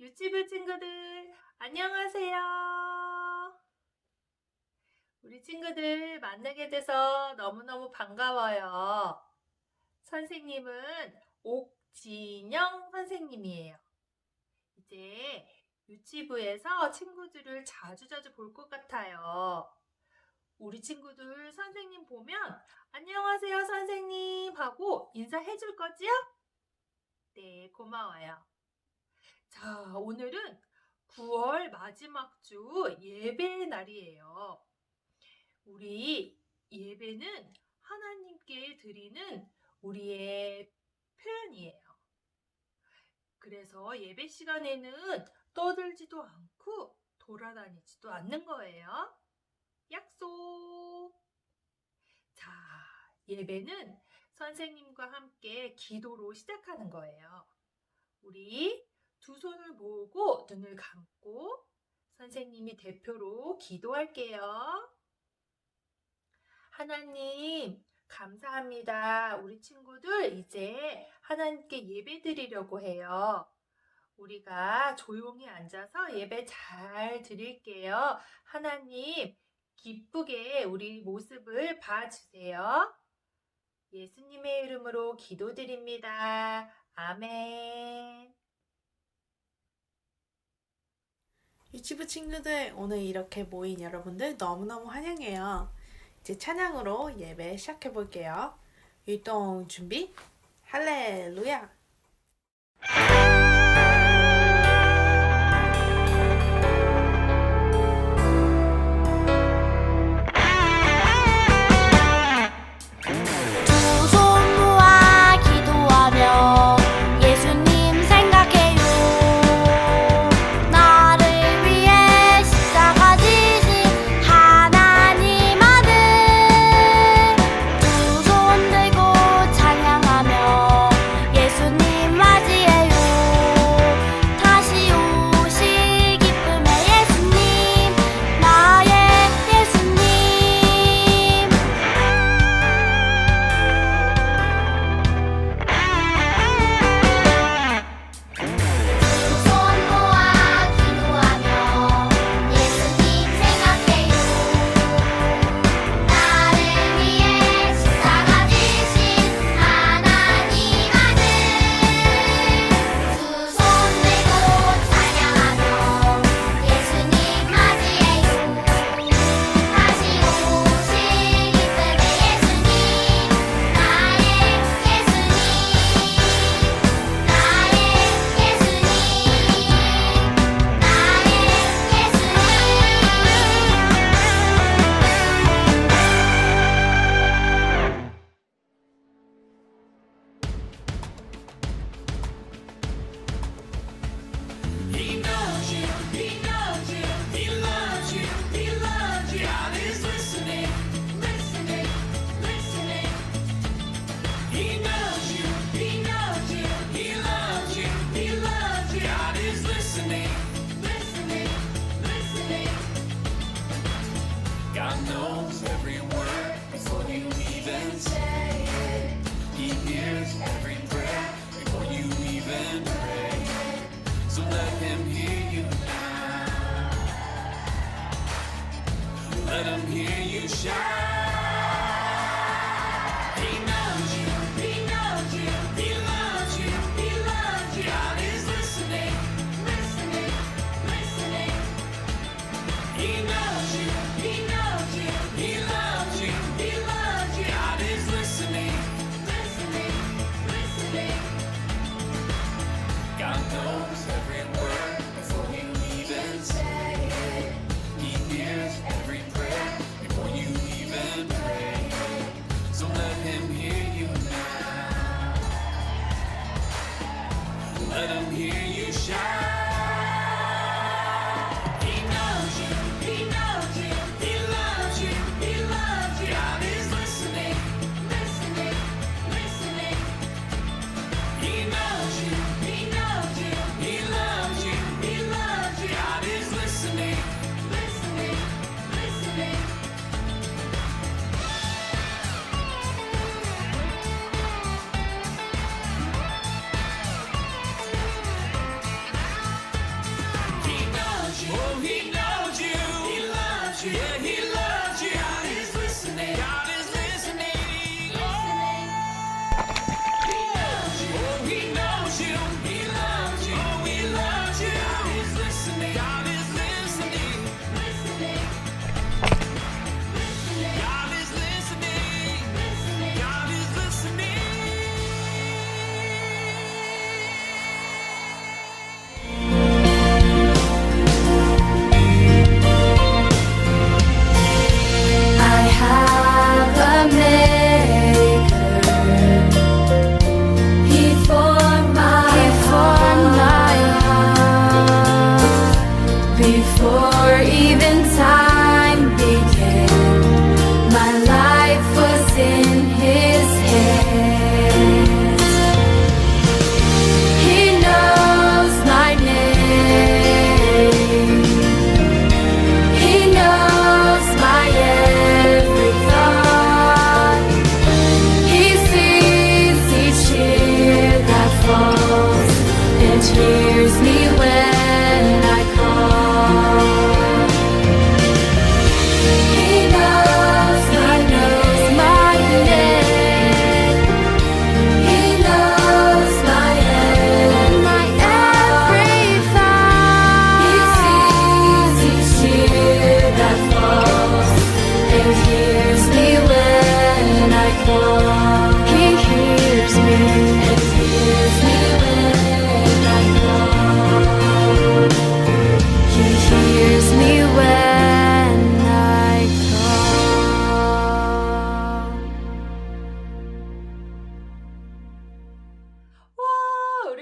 유치부 친구들, 안녕하세요. 우리 친구들 만나게 돼서 너무너무 반가워요. 선생님은 옥진영 선생님이에요. 이제 유치부에서 친구들을 자주자주 볼 것 같아요. 우리 친구들 선생님 보면 안녕하세요 선생님 하고 인사해 줄 거지요? 네, 고마워요. 자, 오늘은 9월 마지막 주 예배 날이에요. 우리 예배는 하나님께 드리는 우리의 표현이에요. 그래서 예배 시간에는 떠들지도 않고 돌아다니지도 않는 거예요. 약속! 자, 예배는 선생님과 함께 기도로 시작하는 거예요. 우리 두 손을 모으고 눈을 감고 선생님이 대표로 기도할게요. 하나님, 감사합니다. 우리 친구들 이제 하나님께 예배 드리려고 해요. 우리가 조용히 앉아서 예배 잘 드릴게요. 하나님, 기쁘게 우리 모습을 봐주세요. 예수님의 이름으로 기도드립니다. 아멘. 유치부 친구들, 오늘 이렇게 모인 여러분들 너무너무 환영해요. 이제 찬양으로 예배 시작해 볼게요. 율동 준비, 할렐루야! Let him hear you now. Let him hear you shout.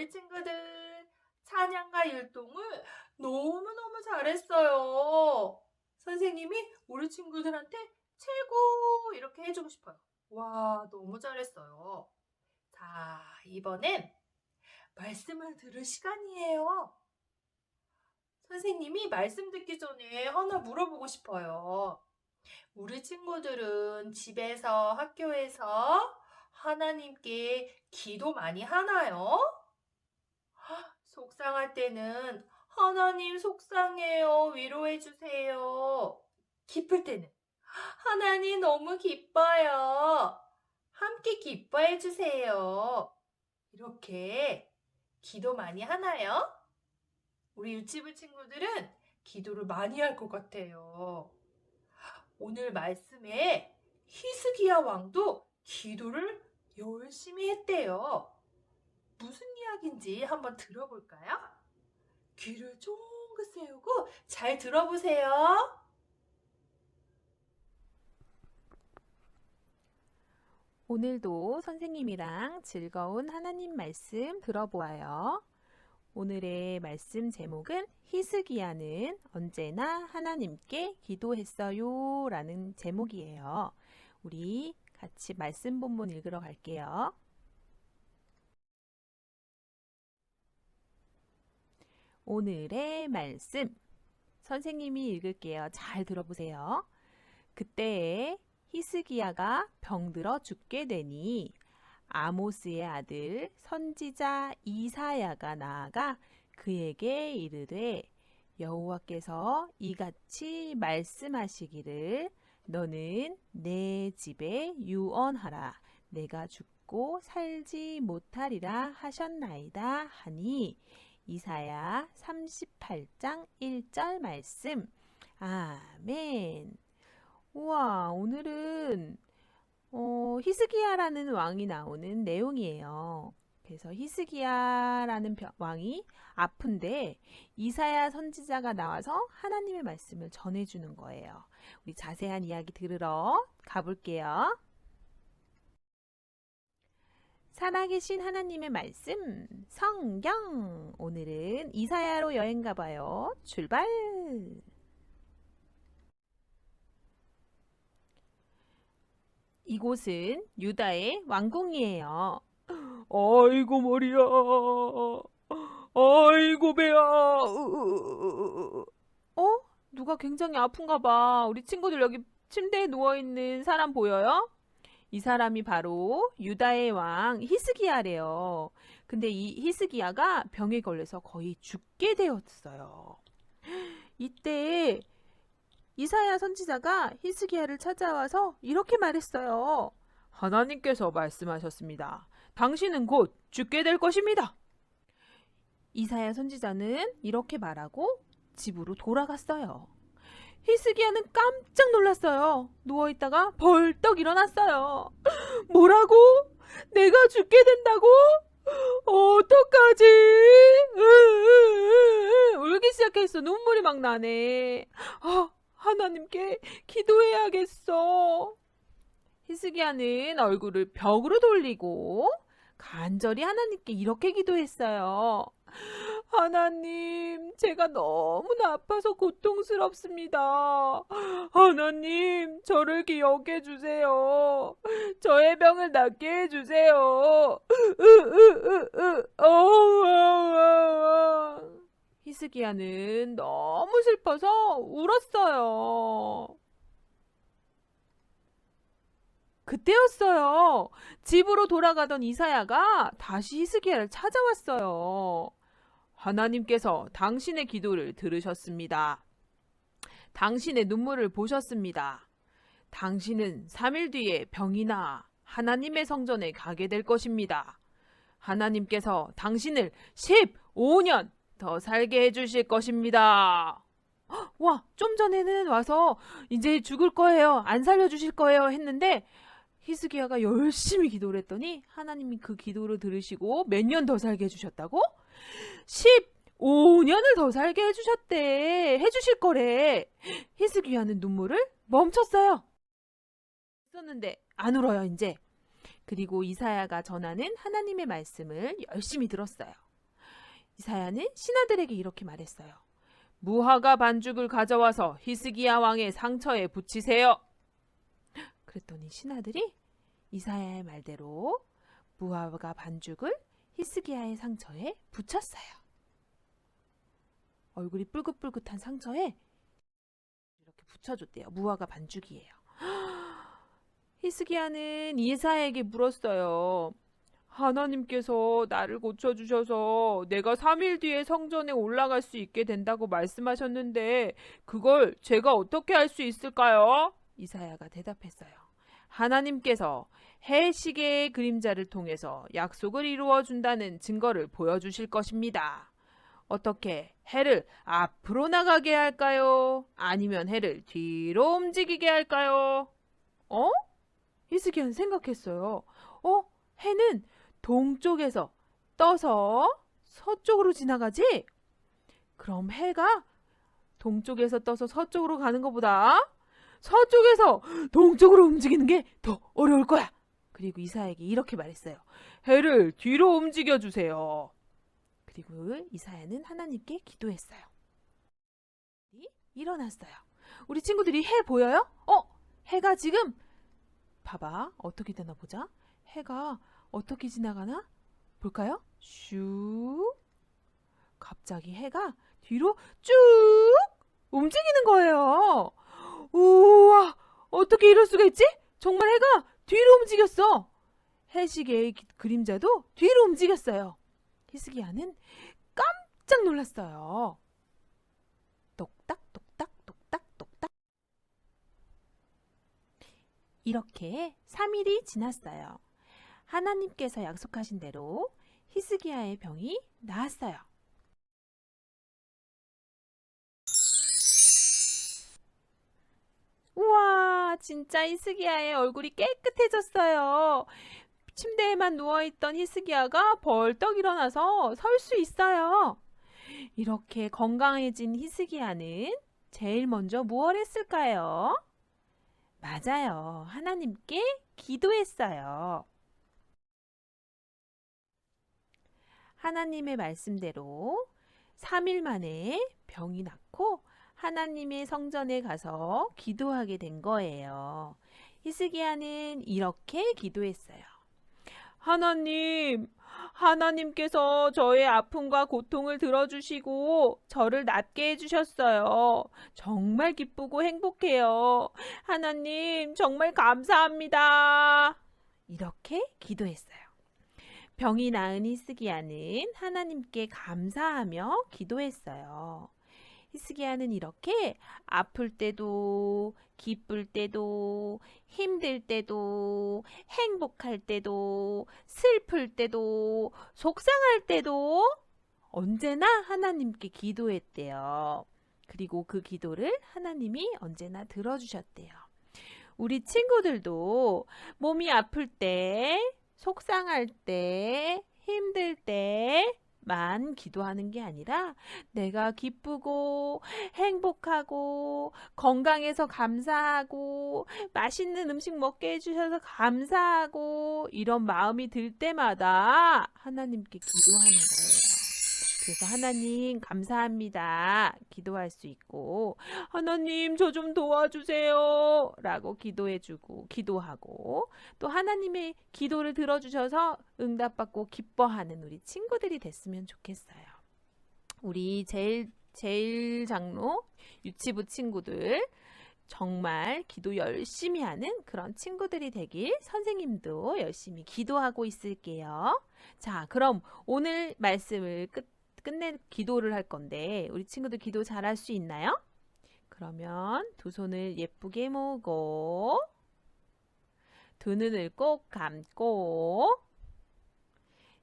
우리 친구들 찬양과 율동을 너무너무 잘했어요. 선생님이 우리 친구들한테 최고 이렇게 해주고 싶어요. 와, 너무 잘했어요. 자, 이번엔 말씀을 들을 시간이에요. 선생님이 말씀 듣기 전에 하나 물어보고 싶어요. 우리 친구들은 집에서 학교에서 하나님께 기도 많이 하나요? 헉, 속상할 때는 하나님 속상해요. 위로해 주세요. 기쁠 때는 하나님 너무 기뻐요. 함께 기뻐해 주세요. 이렇게 기도 많이 하나요? 우리 유치부 친구들은 기도를 많이 할 것 같아요. 오늘 말씀에 히스기야 왕도 기도를 열심히 했대요. 무슨 이야기인지 한번 들어볼까요? 귀를 쫑긋 세우고 잘 들어보세요. 오늘도 선생님이랑 즐거운 하나님 말씀 들어보아요. 오늘의 말씀 제목은 히스기야는 언제나 하나님께 기도했어요 라는 제목이에요. 우리 같이 말씀 본문 읽으러 갈게요. 오늘의 말씀 선생님이 읽을게요. 잘 들어보세요. 그때에 히스기야가 병들어 죽게 되니 아모스의 아들 선지자 이사야가 나아가 그에게 이르되 여호와께서 이같이 말씀하시기를 너는 내 집에 유언하라 내가 죽고 살지 못하리라 하셨나이다 하니 이사야 38장 1절 말씀 아멘 우와, 오늘은 어, 히스기야라는 왕이 나오는 내용이에요. 그래서 히스기야라는 벼- 왕이 아픈데 이사야 선지자가 나와서 하나님의 말씀을 전해주는 거예요. 우리 자세한 이야기 들으러 가볼게요. 살아계신 하나님의 말씀, 성경. 오늘은 이사야로 여행 가봐요. 출발! 이곳은 유다의 왕궁이에요. 아이고 머리야. 아이고 배야. 어? 누가 굉장히 아픈가 봐. 우리 친구들 여기 침대에 누워 있는 사람 보여요? 이 사람이 바로 유다의 왕 히스기야래요. 근데 이 히스기야가 병에 걸려서 거의 죽게 되었어요. 이때 이사야 선지자가 히스기야를 찾아와서 이렇게 말했어요. 하나님께서 말씀하셨습니다. 당신은 곧 죽게 될 것입니다. 이사야 선지자는 이렇게 말하고 집으로 돌아갔어요. 히스기야는 깜짝 놀랐어요. 누워있다가 벌떡 일어났어요. 뭐라고? 내가 죽게 된다고? 어떡하지? 울기 시작했어. 눈물이 막 나네. 아, 하나님께 기도해야겠어. 히스기야는 얼굴을 벽으로 돌리고 간절히 하나님께 이렇게 기도했어요. 하나님, 제가 너무나 아파서 고통스럽습니다. 하나님, 저를 기억해 주세요. 저의 병을 낫게 해 주세요. 히스기야는 너무 슬퍼서 울었어요. 그때였어요. 집으로 돌아가던 이사야가 다시 히스기야를 찾아왔어요. 하나님께서 당신의 기도를 들으셨습니다. 당신의 눈물을 보셨습니다. 당신은 3일 뒤에 병이 나 하나님의 성전에 가게 될 것입니다. 하나님께서 당신을 15년 더 살게 해주실 것입니다. 헉, 와, 좀 전에는 와서 이제 죽을 거예요. 안 살려주실 거예요. 했는데 히스기야가 열심히 기도를 했더니 하나님이 그 기도를 들으시고 몇 년 더 살게 해주셨다고? 15년을 더 살게 해주셨대. 해주실 거래. 히스기야는 눈물을 멈췄어요. 썼는데 안 울어요, 이제. 그리고 이사야가 전하는 하나님의 말씀을 열심히 들었어요. 이사야는 신하들에게 이렇게 말했어요. 무화과 반죽을 가져와서 히스기야 왕의 상처에 붙이세요. 그랬더니 신하들이 이사야의 말대로 무화과 반죽을 히스기야의 상처에 붙였어요. 얼굴이 뿔긋뿔긋한 상처에 이렇게 붙여줬대요. 무화과 반죽이에요. 히스기야는 이사야에게 물었어요. 하나님께서 나를 고쳐주셔서 내가 3일 뒤에 성전에 올라갈 수 있게 된다고 말씀하셨는데 그걸 제가 어떻게 할 수 있을까요? 이사야가 대답했어요. 하나님께서 해 시계의 그림자를 통해서 약속을 이루어 준다는 증거를 보여주실 것입니다. 어떻게 해를 앞으로 나가게 할까요? 아니면 해를 뒤로 움직이게 할까요? 어? 히스기야는 생각했어요. 어? 해는 동쪽에서 떠서 서쪽으로 지나가지? 그럼 해가 동쪽에서 떠서 서쪽으로 가는 것보다 서쪽에서 동쪽으로 움직이는 게 더 어려울 거야. 그리고 이사야에게 이렇게 말했어요. 해를 뒤로 움직여 주세요. 그리고 이사야는 하나님께 기도했어요. 일어났어요. 우리 친구들이 해 보여요? 어? 해가 지금 봐봐. 어떻게 되나 보자. 해가 어떻게 지나가나? 볼까요? 슉. 갑자기 해가 뒤로 쭉 움직이는 거예요. 우와, 어떻게 이럴 수가 있지? 정말 해가 뒤로 움직였어. 해시계의 기- 그림자도 뒤로 움직였어요. 히스기야는 깜짝 놀랐어요. 똑딱, 똑딱, 똑딱, 똑딱. 이렇게 3일이 지났어요. 하나님께서 약속하신 대로 히스기야의 병이 나았어요. 진짜 히스기야의 얼굴이 깨끗해졌어요. 침대에만 누워있던 히스기야가 벌떡 일어나서 설 수 있어요. 이렇게 건강해진 히스기야는 제일 먼저 무엇 했을까요? 맞아요. 하나님께 기도했어요. 하나님의 말씀대로 3일 만에 병이 낫고 하나님의 성전에 가서 기도하게 된 거예요. 히스기야는 이렇게 기도했어요. 하나님, 하나님께서 저의 아픔과 고통을 들어주시고 저를 낫게 해주셨어요. 정말 기쁘고 행복해요. 하나님, 정말 감사합니다. 이렇게 기도했어요. 병이 나은 히스기야는 하나님께 감사하며 기도했어요. 히스기야는 이렇게 아플 때도 기쁠 때도 힘들 때도 행복할 때도 슬플 때도 속상할 때도 언제나 하나님께 기도했대요. 그리고 그 기도를 하나님이 언제나 들어주셨대요. 우리 친구들도 몸이 아플 때, 속상할 때, 힘들 때 만 기도하는 게 아니라 내가 기쁘고 행복하고 건강해서 감사하고 맛있는 음식 먹게 해주셔서 감사하고 이런 마음이 들 때마다 하나님께 기도하는 거예요. 그래서 하나님 감사합니다. 기도할 수 있고 하나님 저 좀 도와주세요. 라고 기도해 주고 기도하고 또 하나님의 기도를 들어 주셔서 응답받고 기뻐하는 우리 친구들이 됐으면 좋겠어요. 우리 제일 제일 장로 유치부 친구들 정말 기도 열심히 하는 그런 친구들이 되길 선생님도 열심히 기도하고 있을게요. 자, 그럼 오늘 말씀을 끝 끝내 기도를 할 건데 우리 친구들 기도 잘할 수 있나요? 그러면 두 손을 예쁘게 모으고 두 눈을 꼭 감고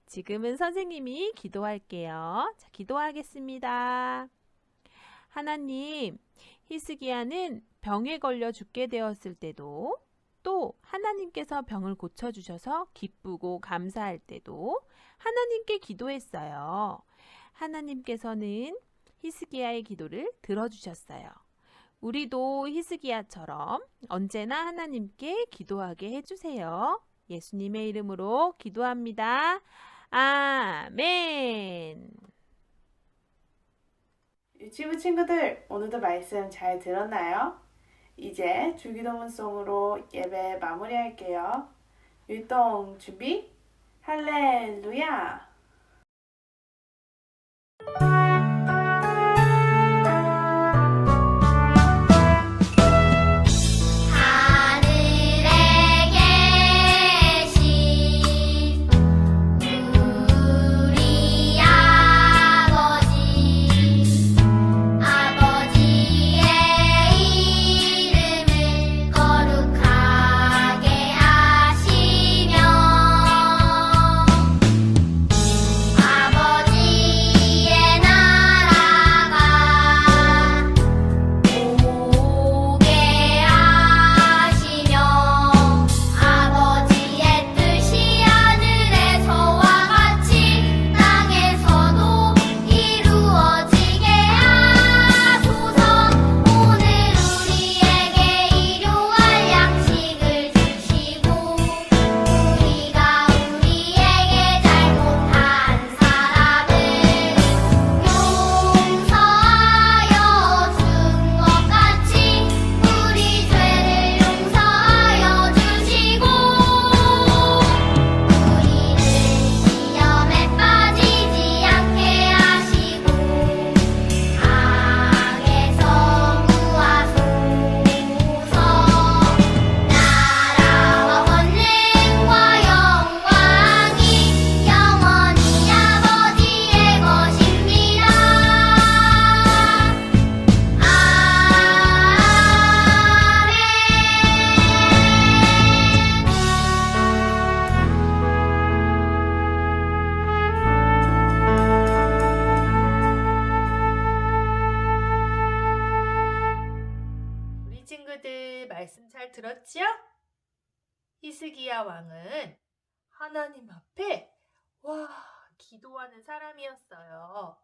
지금은 선생님이 기도할게요. 자, 기도하겠습니다. 하나님, 히스기야는 병에 걸려 죽게 되었을 때도 또 하나님께서 병을 고쳐주셔서 기쁘고 감사할 때도 하나님께 기도했어요. 하나님께서는 히스기야의 기도를 들어주셨어요. 우리도 히스기야처럼 언제나 하나님께 기도하게 해주세요. 예수님의 이름으로 기도합니다. 아멘. 유치부 친구들, 오늘도 말씀 잘 들었나요? 이제 주기도문송으로 예배 마무리할게요. 율동 준비, 할렐루야! 잘 들었지요? 히스기야 왕은 하나님 앞에 와 기도하는 사람이었어요.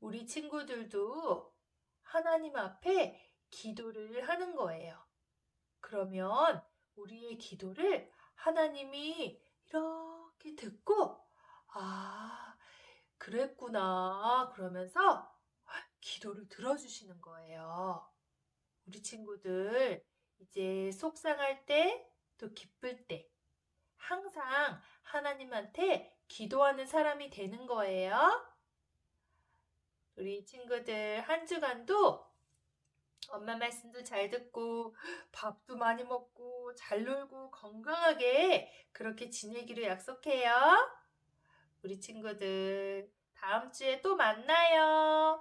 우리 친구들도 하나님 앞에 기도를 하는 거예요. 그러면 우리의 기도를 하나님이 이렇게 듣고 아 그랬구나 그러면서 기도를 들어주시는 거예요. 우리 친구들 이제 속상할 때 또 기쁠 때 항상 하나님한테 기도하는 사람이 되는 거예요. 우리 친구들 한 주간도 엄마 말씀도 잘 듣고 밥도 많이 먹고 잘 놀고 건강하게 그렇게 지내기로 약속해요. 우리 친구들 다음 주에 또 만나요.